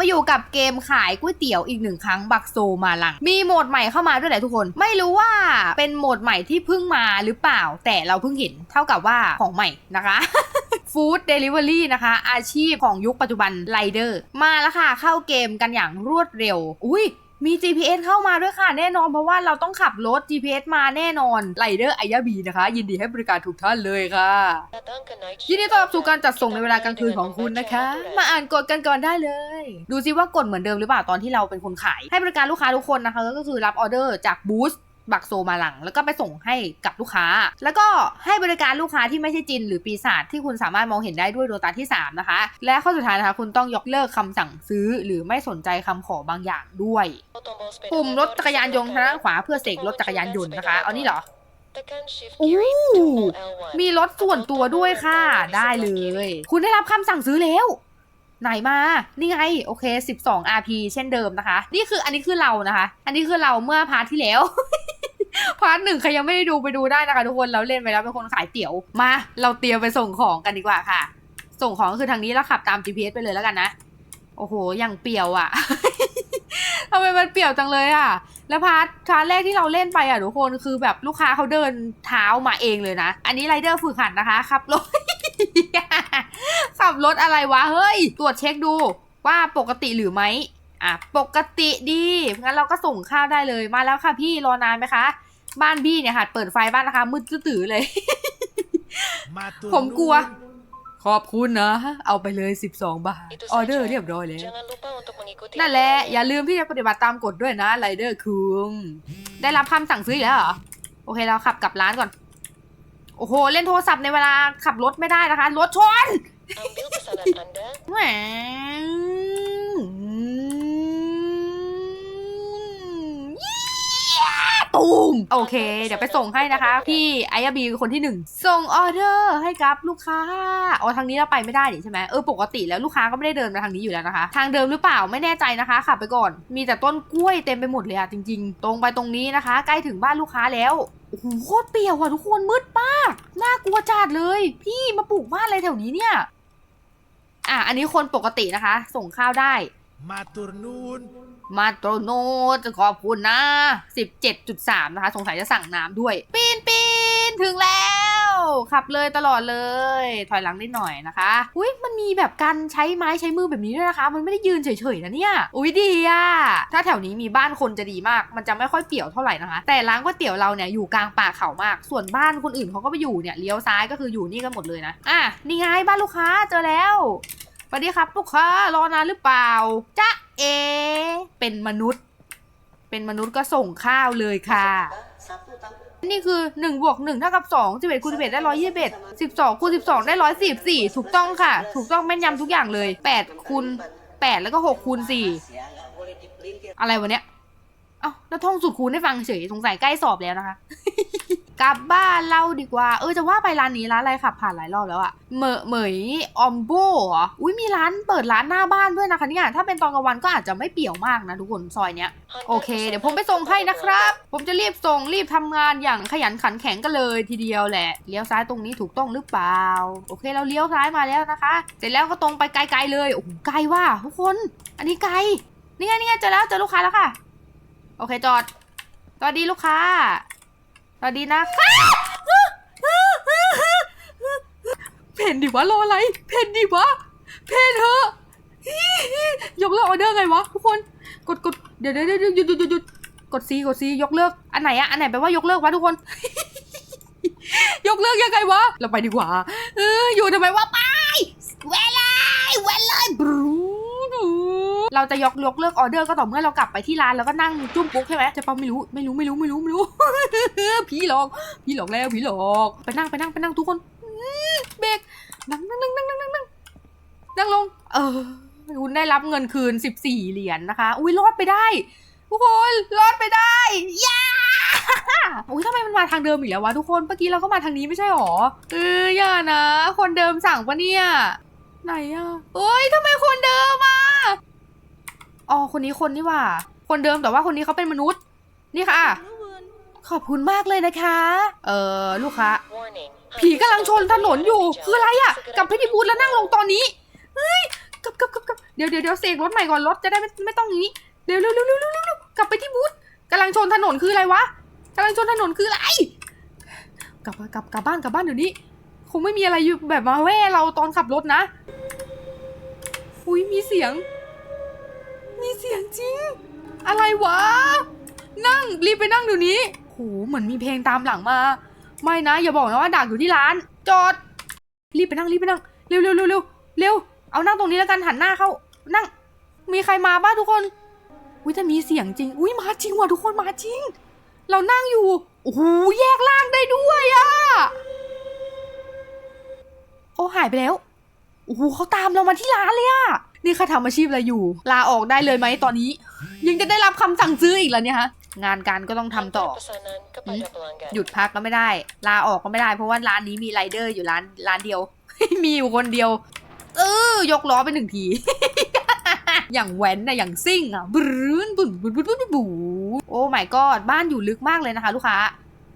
มาอยู่กับเกมขายก๋วยเตี๋ยวอีกหนึ่งครั้งบักโซมาลัง มีโหมดใหม่เข้ามาด้วยแหละทุกคน ไม่รู้ว่าเป็นโหมดใหม่ที่เพิ่งมาหรือเปล่า แต่เราเพิ่งเห็นเท่ากับว่าของใหม่นะคะฟู้ดเดลิเวอรี่นะคะ อาชีพของยุคปัจจุบันไรเดอร์มาแล้วค่ะเข้าเกมกันอย่างรวดเร็ว อุ้ย มี GPS เข้ามาด้วยค่ะแน่นอนเพราะว่าเราต้องขับรถ GPS มาแน่นอนไลเดอร์ไอยาบีนะคะ ยินดีให้บริการทุกท่านเลยค่ะ ยินดีต้อนรับสู่การจัดส่งในเวลากลางคืนของคุณนะคะ มาอ่านกฎกันก่อนได้เลย ดูซิว่ากฎเหมือนเดิมหรือเปล่าตอนที่เราเป็นคนขาย ให้บริการลูกค้าทุกคนนะคะ ก็คือรับออเดอร์จากบูธ บักโซมาหลัง แล้วก็ไปส่งให้กับลูกค้า แล้วก็ให้บริการลูกค้าที่ไม่ใช่จินหรือปีศาจที่คุณสามารถมองเห็นได้ด้วยดวงตาที่ 3 นะคะ และข้อสุดท้ายนะคะคุณต้องยกเลิกคำสั่งซื้อ หรือไม่สนใจคำขอบางอย่างด้วยปุ่มรถจักรยานยนต์ทางด้านขวาเพื่อเสกรถจักรยานยนต์นะคะเอานี่เหรออู้มีมีรถส่วนตัวด้วยค่ะ ได้เลย คุณได้รับคำสั่งซื้อแล้ว ไหนมา นี่ไง โอเค 12 RP เช่นเดิมนะคะ นี่คืออันนี้คือเรานะคะ อันนี้คือเราเมื่อพาร์ทที่แล้ว พาร์ทหนึ่งใครยังไม่ได้ดูไปดูได้นะคะทุกคนเราเล่นไปแล้วเป็นคนขายเตี๋ยวมา เราเตรียมไปส่งของกันดีกว่าค่ะ ส่งของก็คือทางนี้แล้วขับตาม GPS ไปเลยแล้วกันนะ โอ้โหอยังเปรี่ยวอะ่ะทำไมมันเปรี่ยวจังเลยอะ่ะ แล้วพาร์ทพาร์ทแรกที่เราเล่นไปอะทุกคนคือแบบลูกค้าเขาเดินเท้ามาเองเลยนะ อันนี้ไรเดอร์ฝึกหัดนะคะขับรถขับรถอะไรวะเฮ้ย ตรวจเช็คดูว่าปกติหรือไม่อะปกติดีงั้นเราก็ส่งข้าวได้เลยมาแล้วค่ะพี่รอนานไหมคะ บ้านพี่เนี่ยหัดเปิดไฟบ้านนะคะ มืดตื้อๆเลย ผมกลัว ขอบคุณนะ เอาไปเลย 12 บาท ออเดอร์เรียบร้อยแล้ว นั่นั่นนแหแหละละ อย่าลืมที่จะปฏิบัติตามกฎด้วยนะไรเดอร์คุง ได้รับคำสั่งซื้ออีกแล้วเหรอ โอเคเราขับกลับร้านก่อน โอ้โห เล่นโทรศัพท์ในเวลาขับรถไม่ได้นะคะ รถชนแหม ตูมโอเค เดี๋ยวไปส่งให้นะคะ พี่ไอบีคือคนที่หนึ่งส่งออเดอร์ให้กับลูกค้าอ๋อทางนี้เราไปไม่ได้นี่ใช่ไหมเออปกติแล้วลูกค้าก็ไม่ได้เดินมาทางนี้อยู่แล้วนะคะ ทางเดิมหรือเปล่าไม่แน่ใจนะคะขับไปก่อนมีแต่ต้นกล้วยเต็มไปหมดเลยอะจริง ๆ ตรงไปตรงนี้นะคะ ใกล้ถึงบ้านลูกค้าแล้วโอ้โหโคตรเปรี่ยวอะทุกคนมืดมากน่ากลัวจัดเลย พี่มาปลูกบ้านอะไรแถวนี้เนี่ยอะอันนี้คนปกตินะคะ ส่งข้าวได้มาตูรนูน มาโตโนจะขอบคุณนะ 17.3 นะคะ สงสัยจะสั่งน้ำด้วย ปีนปีนถึงแล้ว ขับเลยตลอดเลย ถอยหลังนิดหน่อยนะคะ อุ้ยมันมีแบบการใช้ไม้ใช้มือแบบนี้ด้วยนะคะ มันไม่ได้ยืนเฉยๆนะเนี่ย อุ้ยดีอะถ้าแถวนี้มีบ้านคนจะดีมาก มันจะไม่ค่อยเปี่ยวเท่าไหร่นะคะ แต่ร้านก๋วยเตี๋ยวเราเนี่ยอยู่กลางป่าเขามาก ส่วนบ้านคนอื่นเขาก็ไปอยู่เนี่ยเลี้ยวซ้ายก็คืออยู่นี่กันหมดเลยนะ อะนี่ไงบ้านลูกค้าเจอแล้วสวัสดีครับลูกค้ารอนานหรือเปล่าจ๊ะ เอเป็นมนุษย์ เป็นมนุษย์ก็ส่งข้าวเลยค่ะ นี่คือ1บวก1เท่ากับ2 11คูณ11ได้121 12คูณ12 ได้ 144 ถูกต้องค่ะ ถูกต้องแม่นยำทุกอย่างเลย8คูณ8แล้วก็6คูณ4อะไรวะเนี้ย เอ้าแล้วท่องสูตรคูณให้ฟังเฉย สงสัยใกล้สอบแล้วนะคะ กลับบ้านเราดีกว่า เออจะว่าไปร้านนี้ร้านอะไรขับผ่านหลายรอบแล้วอะเหมยเหมยออมโบเหรออุ้ยมีร้านเปิดร้านหน้าบ้านด้วยนะคะเนี่ยถ้าเป็นตอนกลางวันก็อาจจะไม่เปี่ยวมากนะทุกคนซอยเนี้ยโอเค เดี๋ยวผมไปส่งให้นะครับ ผมจะรีบส่งรีบทำงานอย่างขยันขันแข็งกันเลยทีเดียวแหละเลี้ยวซ้ายตรงนี้ถูกต้องหรือเปล่า โอเคเราเลี้ยวซ้ายมาแล้วนะคะ เสร็จแล้วก็ตรงไปไกลๆเลยโอ้โหไกลว่ะทุกคน อันนี้ไกลนี่ไงนี่ไงเจอแล้วเจอลูกค้าแล้วค่ะ โอเคจอดสวัสดีลูกค้า สวัสดีนะเพนดิวะรออะไร เพนดิวะ เพนเถอะยกเลิกออเดอร์ไงวะทุกคน กดกดเดี๋ยวเดี๋ยวเดี๋ยวหยุดหยุดหยุดหยุดกดซีกดซียกเลิก อันไหนอะอันไหนแปลว่ายกเลิกวะทุกคน ยกเลิกยังไงวะ เราไปดีกว่า เอออยู่ทำไมวะไปวลยเวลยบรูดู เราจะยกยกเลิกออเดอร์ก็ต่อเมื่อเรากลับไปที่ร้านแล้วก็นั่งจุ้มปุ๊กใช่ไหมจะปาไม่รู้ไม่รู้ไม่รู้ไม่รู้ไม่รู้ผีหลอกผีหลอกแล้วผีหลอกไปนั่งไปนั่งไปนั่งทุกคนเบรกนั่งนั่งนั่งนั่งนั่งนั่งนั่งนั่งลง เออคุณได้รับเงินคืน 14 เหรียญนะคะ อุ้ยรอดไปได้ ทุกคนรอดไปได้ย่าอุ้ยทำไมมันมาทางเดิมอีกแล้ววะทุกคนเมื่อกี้เราก็มาทางนี้ไม่ใช่หรอเอออย่านะ คนเดิมสั่งปะเนี่ย ไหนอะเอ้ยทำไมคนเดิมอะ อ๋อคนนี้คนนี่ว่า คนเดิมแต่ว่าคนนี้เขาเป็นมนุษย์ นี่ค่ะ ขอบคุณมากเลยนะคะ เออลูกค้าผีกำลังชนถนนอยู่ คืออะไรอะอะกลับเพชรบูรณ์แล้วนั่งลงตอนนี้เฮ้ยกลับกลับกลับกลับเดี๋ยวเดี๋ยวเดี๋ยวเสกรถใหม่ก่อนรถจะได้ไม่ไม่ต้องงนี้เร็วเร็วเร็วเร็วเร็วเร็วกลับไปที่บูธกำลังชนถนนคืออะไรวะกำลังชนถนนคืออะไร กลับกลับกลับบ้านกลับบ้านเดี๋ยวนี้ คงไม่มีอะไรอยู่แบบมาแว่เราตอนขับรถนะ อุ้ยมีเสียง มีเสียงจริง อะไรวะ นั่งรีบไปนั่งเดี๋ยวนี้โหเหมือนมีเพลงตามหลังมา ไม่นะ อย่าบอกนะว่าดักอยู่ที่ร้าน จอด รีบไปนั่งรีบไปนั่ง เร็วเร็วเร็วเร็วเร็ว เอานั่งตรงนี้แล้วกันหันหน้าเข้า นั่ง มีใครมาบ้างทุกคน อุ้ยแต่มีเสียงจริง อุ้ยมาจริงว่ะทุกคนมาจริง เรานั่งอยู่ โอ้โหแยกล่างได้ด้วยอะโอ้หายไปแล้ว โอ้โหเขาตามเรามาที่ร้านเลยอะ นี่ข้าทำอาชีพอะไรอยู่ ลาออกได้เลยไหมตอนนี้ ยังจะได้รับคำสั่งซื้ออีกแล้วเนี่ยฮะ งานการก็ต้องทำต่อ pesanan kepada pelanggan. หยุดพักก็ไม่ได้ ลาออกก็ไม่ได้ เพราะว่าร้านนี้มีไรเดอร์อยู่ร้านร้านเดียว มีอยู่คนเดียว เออยกล้อไปหนึ่งที อย่างแว้นนะอย่างซิ่งอะบรื้นบุ่นบุ่นบุ่นบุ่นบุ่นบุ่นโอ้ my god บ้านอยู่ลึกมากเลยนะคะ ลูกค้า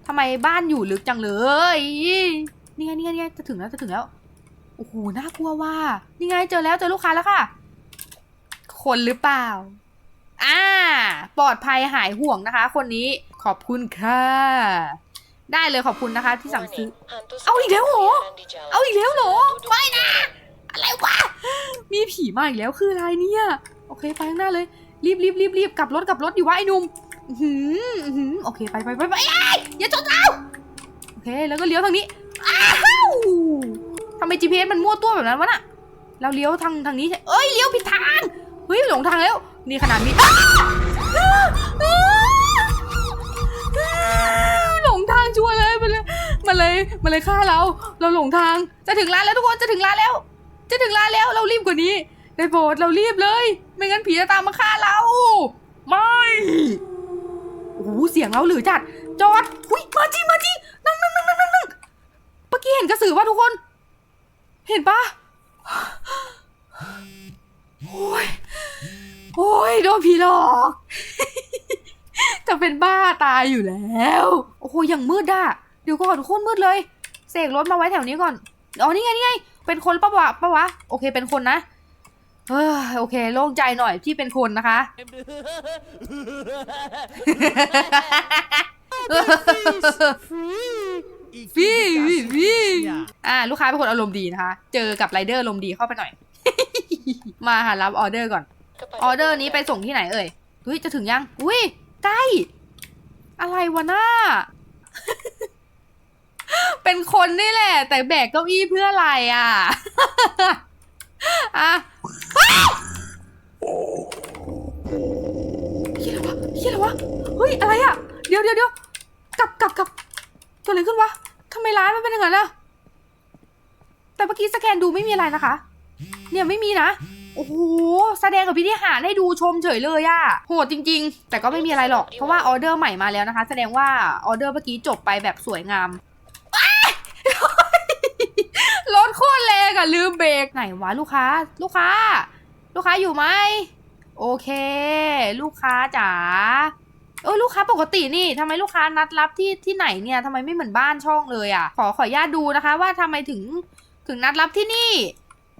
ทำไมบ้านอยู่ลึกจังเลยนี่ไงนี่ไงนี่ไงจะถึงแล้วจะถึงแล้วโอ้โหน่ากลัวว่า นี่ไงเจอแล้วเจอลูกค้าแล้วค่ะ คนหรือเปล่า อ่า ปลอดภัยหายห่วงนะคะ คนนี้ขอบคุณค่ะ ได้เลยขอบคุณนะคะที่สั่งซื้อ Warning, hantu Au, sedang อีกแล้วเหรอ berkeliaran di jalan. เอาอีกแล้วเหรอ Duduk ไม่นะ อะไรวะ มีผีมาอีกแล้วคืออะไรเนี่ย โอเคไปข้างหน้าเลย รีบรีบรีบรีบกลับรถกลับรถอยู่วะไอ้หนุ่มอื้อหืออื้อหือโอเคไปไปไปไปเอ้ยอย่าชนเราโอเคแล้วก็เลี้ยวทางนี้ อ้าวทำไม GPS มันมั่วตัวแบบนั้นวะน่ะเราเลี้ยวทางทางนี้ใช่เอ้ยเลี้ยวผิดทางเฮ้ยหลงทางแล้ว นี่ขนาดนี้อ้าวอ้าวอ้าวหลงทางชัวร์เลยมันเลยมันเลยมันเลยฆ่าเรา เราหลงทางจะถึงร้านแล้วทุกคนจะถึงร้านแล้ว จะถึงร้านแล้วเรารีบกว่านี้ได้โปรดเรารีบเลย ไม่งั้นผีจะตามมาฆ่าเราไม่โอ้โหเสียงเราหรือจัดจอดอุ้ยมาจริงมาจริงนั่งนั่งนั่งนั่งนั่งนั่งเมื่อกี้เห็นกระสือป่ะทุกคน เห็นปะ โอ้ยโอ้ยโดนผีหลอก จะเป็นบ้าตายอยู่แล้ว โอ้โหอยังมืดอะ เดี๋ยวก่อนโคตรมืดเลย เสกรถมาไว้แถวนี้ก่อน อ๋อ นี่ไง นี่ไง เป็นคนปะวะปะวะ โอเค เป็นคนนะเฮ้ยโอเค โล่งใจหน่อยที่เป็นคนนะคะ ฟีฟีอ่า ลูกค้าเป็นคนอารมณ์ดีนะคะ เจอกับไรเดอร์อารมณ์ดีเข้าไปหน่อย มาหารับออเดอร์ก่อน Kepada ออเดอร์นี้ไป pelanggan. ส่งที่ไหนเอ่ยเฮ้ยจะถึงยัง อุ้ยใกล้ อะไรวะน้า เป็นคนนี่แหละ แต่แบกเก้าอี้เพื่ออะไรอะ อะเฮียอะไรวะเฮียอะไรวะ เฮ้ยอะไรอะ เดี๋ยวเดี๋ยวเดี๋ยวกลับกลับกลับเกิดอะไรขึ้นวะทำไมร้านมันเป็นอย่างนั้นอะแต่เมื่อกี้สแกนดูไม่มีอะไรนะคะ เนี่ยไม่มีนะ โอ้โห แสดงกับพิธีหารให้ดูชมเฉยเลยอะโหดจริง ๆ แต่ก็ไม่มีอะไรหรอก เพราะว่าออเดอร์ใหม่มาแล้วนะคะ แสดงว่าออเดอร์เมื่อกี้จบไปแบบสวยงามรถโคตรแรงอะลืมเบรกไหนวะลูกค้า ลูกค้า ลูกค้าอยู่ไหม โอเค ลูกค้าจ๋าเออลูกค้าปกตินี่ทำไมลูกค้านัดรับที่ที่ไหนเนี่ยทำไมไม่เหมือนบ้านช่องเลยอะ ขอขออนุญาตดูนะคะ ว่าทำไมถึงถึงนัดรับที่นี่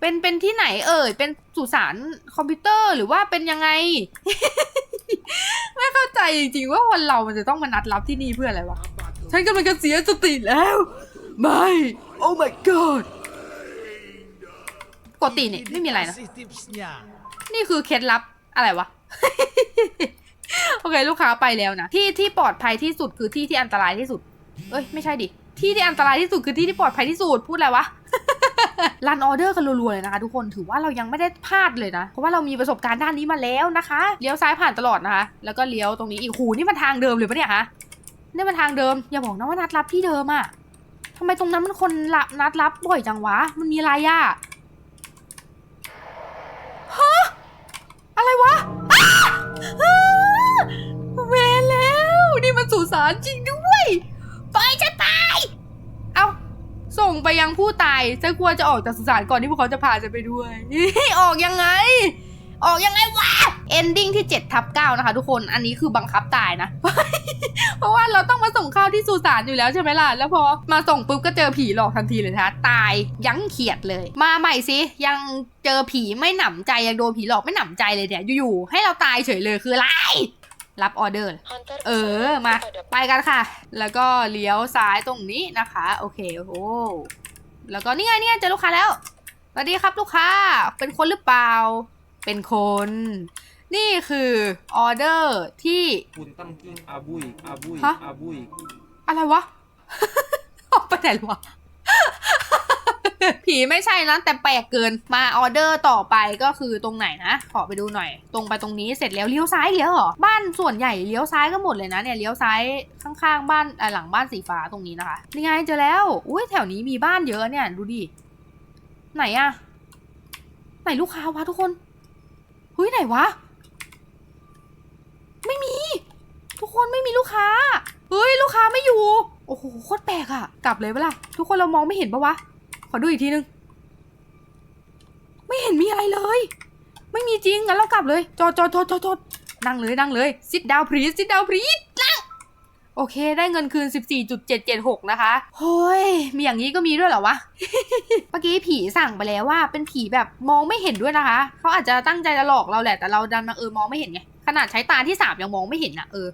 เป็นเป็นที่ไหนเอ่ย เป็นสุสานคอมพิวเตอร์หรือว่าเป็นยังไง ไม่เข้าใจจริงๆว่าคนเรามันจะต้องมานัดรับที่นี่เพื่ออะไรวะ ฉันกำลังจะเสียสติแล้ว ไม่ โอ้ my god ปกติเนี่ยไม่มีอะไรนะ นี่คือเคล็ดลับอะไรวะ โอเค ลูกค้าไปแล้วนะ ที่ที่ปลอดภัยที่สุดคือที่ที่อันตรายที่สุด เอ้ย ไม่ใช่ดิ ที่ที่อันตรายที่สุดคือที่ที่ปลอดภัยที่สุด พูดอะไรวะ รันออเดอร์กันรัวๆเลยนะคะทุกคนถือว่าเรายังไม่ได้พลาดเลยนะ เพราะว่าเรามีประสบการณ์ด้านนี้มาแล้วนะคะเลี้ยวซ้ายผ่านตลอดนะคะ แล้วก็เลี้ยวตรงนี้อีกหูนี่มันทางเดิมเลยปะเนี่ยฮะนี่มันทางเดิมอย่าบอกนะว่านัดรับที่เดิมอะทำไมตรงนั้นมันคนละนัดรับบ่อยจังวะมันมีอะไรอะฮะอะไรวะเวแล้วนี่มันสุสานจริงด้วยปฉันไปเอา ส่งไปยังผู้ตายฉันควรจะออกจากสุสานก่อนที่พวกเขาจะพาฉันไปด้วย ออกยังไง ออกยังไงวะ ending ที่7ทับ9นะคะทุกคน อันนี้คือบังคับตายนะ เพราะว่าเราต้องมาส่งข้าวที่สุสานอยู่แล้วใช่ไหมล่ะ แล้วพอมาส่งปุ๊บก็เจอผีหลอกทันทีเลยนะคะตายยั้งเขียดเลย มาใหม่สิยังเจอผีไม่หนำใจยังโดนผีหลอกไม่หนำใจเลยเนี่ยอยู่ๆให้เราตายเฉยเลยคืออะไร รับออเดอร์ เออ มา ไปกันค่ะ แล้วก็เลี้ยวซ้ายตรงนี้นะคะ โอเค โอ้โหแล้วก็นี่ไงนี่ไงเจอลูกค้าแล้ว สวัสดีครับลูกค้า เป็นคนหรือเปล่า เป็นคน นี่คือออเดอร์ที่คุณตั้งกิ้งอาบุยอาบุยฮะอาบุยอะไรวะ ออกไปไหนวะ ผีไม่ใช่นะแต่แปลกเกินมาออเดอร์ต่อไปก็คือตรงไหนนะ ขอไปดูหน่อย ตรงไปตรงนี้เสร็จแล้วเลี้ยวซ้ายอีกแล้วเหรอบ้านส่วนใหญ่เลี้ยวซ้ายก็หมดเลยนะเนี่ยเลี้ยวซ้ายข้างๆบ้านอ่าหลังบ้านสีฟ้าตรงนี้นะคะนี่ไงเจอแล้วอุ้ยแถวนี้มีบ้านเยอะเนี่ยดูดิไหนอะไหนลูกค้าวะทุกคนเฮ้ยไหนวะ ไม่มี ทุกคนไม่มีลูกค้าเฮ้ยลูกค้าไม่อยู่โอ้โหโคตรแปลกอะกลับเลยปะล่ะทุกคนเรามองไม่เห็นปะวะ ขอดูอีกทีนึง ไม่เห็นมีอะไรเลย ไม่มีจริงงั้นเรากลับเลย จอดจอดจอดจอดจอดนั่งเลยนั่งเลย sit down please sit down please นั่งโอเค ได้เงินคืน 14.776 นะคะเฮ้ย มีอย่างนี้ก็มีด้วยเหรอวะ เมื่อกี้ผีสั่งไปแล้วว่า เป็นผีแบบมองไม่เห็นด้วยนะคะ เขาอาจจะตั้งใจจะหลอกเราแหละ แต่เราดันมาเออมองไม่เห็นไง ขนาดใช้ตาที่สามยังมองไม่เห็นนะเออ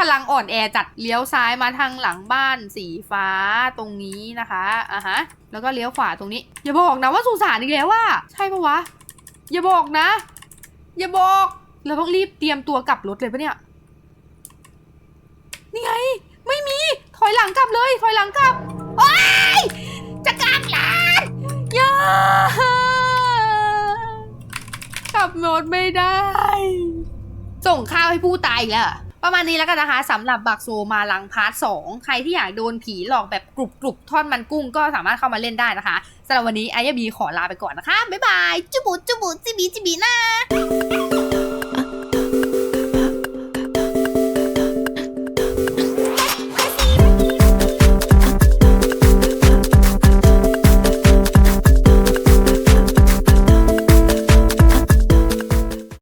พลังอ่อนแอจัดเลี้ยวซ้ายมาทางหลังบ้านสีฟ้าตรงนี้นะคะอะฮะ แล้วก็เลี้ยวขวาตรงนี้ อย่าบอกนะว่าสุสานอีกแล้วว่า ใช่ปะวะ อย่าบอกนะ อย่าบอก เราต้องรีบเตรียมตัวกลับรถเลยปะเนี่ย นี่ไง ไม่มี ถอยหลังกลับเลย ถอยหลังกลับ โอ้ยจะกลับร้านอย่ากลับรถไม่ได้ ส่งข้าวให้ผู้ตายอีกแล้ว ประมาณนี้แล้วกันนะคะสำหรับบักโซมาลังพาร์ทสองใครที่อยากโดนผีหลอกแบบกรุบกรุบทอดมันกุ้งก็สามารถเข้ามาเล่นได้นะคะสำหรับวันนี้ไอยบีขอลาไปก่อนนะคะ บ๊ายบาย จุบุจุบุจิบีจิบีนะ